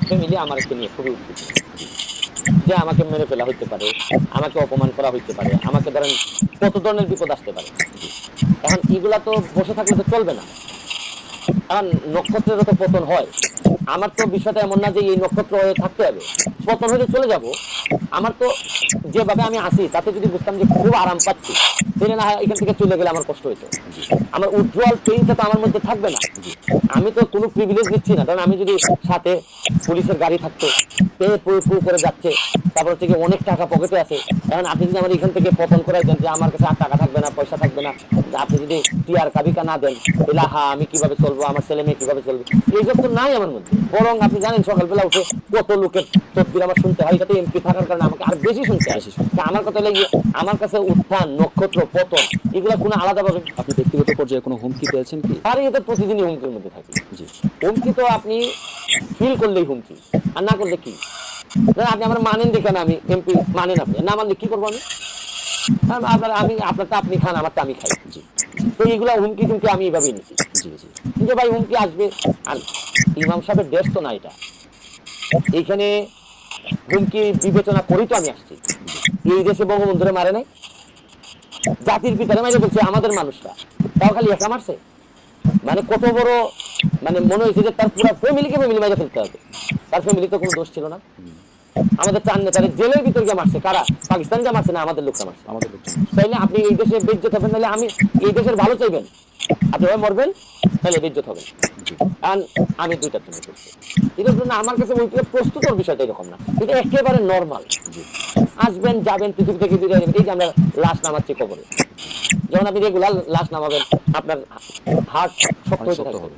Family আমাকে নিয়ে খুবই উদ্বিগ্ন। যে আমাকে মেরে ফেলা হইতে পারে, আমাকে অপমান করা হইতে পারে, আমাকে ধরেন কত ধরনের বিপদ আসতে পারে। এখন এগুলা তো বসে থাকলে তো চলবে না। কারণ নক্ষত্রেরও তো পতন হয়। আমার তো বিষয়টা এমন না যে এই নক্ষত্র হয়ে থাকতে হবে। পতন হয়ে চলে যাব। আমার তো যেভাবে আমি আসি তাতে যদি বুঝতাম যে খুব আরাম পাচ্ছি তাহলে না হয় এখান থেকে চলে গেলে আমার কষ্ট হইতো। আমার উজ্জ্বল পেইনটা তো আমার মধ্যে থাকবে না। আমি তো কোনো প্রিভিলেজ নিচ্ছি না। কারণ আমি যদি সাথে পুলিশের গাড়ি থাকতো পে পু পু করে যাচ্ছে। তারপর হচ্ছে অনেক টাকা পকেটে আছে। এখন আপনি যদি আমার এখান থেকে পতন করাই দেন যে আমার কাছে আর টাকা থাকবে না পয়সা থাকবে না আপনি যদি টিয়ার কাবিকা না দেন তাহলে হা আমি কীভাবে চলবো আমার ছেলে মেয়ে কীভাবে চলবে? এইসব তো নাই আমার মধ্যে। বরং আপনি জানেন সকালবেলা উঠে কত লোকের তদবির আমার শুনতে হয় এটাতে এমপি থাকার কারণে আমাকে আর বেশি শুনতে হয়। আমার কথা হলো আমার কাছে উত্থান নক্ষত্র পতন এগুলো কোনো আলাদাভাবে আপনি ব্যক্তিগত পর্যায়ে কোনো হুমকি পেয়েছেন কি? আর এটা প্রতিদিনই হুমকির মধ্যে থাকি। জি। হুমকি তো আপনি ফিল করলেই হুমকি, আর না করলে কি? আপনি আমার মানেন দেখে আমি এমপি, মানেন আপনি, না মানলে কি করব আমি? আপনার, আমি আপনি খান আমারটা আমি খাই। জি। তো এইগুলো হুমকি টুমকি আমি এইভাবেই নিছি। জি জি। কিন্তু ভাই, হুমকি আসবে, আর ইমাম সাহেবের দেশ তো না এটা। এইখানে হুমকি বিবেচনা করি তো আমি আসছি। এই দেশে বঙ্গবন্ধুরে মারে নাই? জাতির পিতারে মাইরে বলছে, আমাদের মানুষরা। তাও খালি একা মারছে? মানে কত বড় মানে মনে হয়েছে যে তার পুরো ফ্যামিলিকে ফ্যামিলি মাইরে ফেলতে হবে। তার ফ্যামিলি তো কোনো দোষ ছিল না। আমাদের চার নেতারে জেলের ভিতর গিয়ে মারছে। কারা? পাকিস্তান যা মারছে না আমাদের লোকরা মারছে। আমাদের তাইলে আপনি এই দেশে বেজ্জত হবেন নাহলে আমি এই দেশের ভালো চাইবেন। আপনি হয় মরবেন তাহলে বেজ্জত হবেন। কারণ আমি করছি। এটার জন্য আমার কাছে প্রস্তুতর বিষয়টা এরকম না। এটা একেবারে নর্মাল আসবেন যাবেন পৃথিবী থেকে বিদায় নেবেন। এই যে আমরা লাশ নামাচ্ছি কবরে। যখন আপনি রেগুলার লাশ নামাবেন আপনার হার্ট শক্ত হতে থাকবে হবে।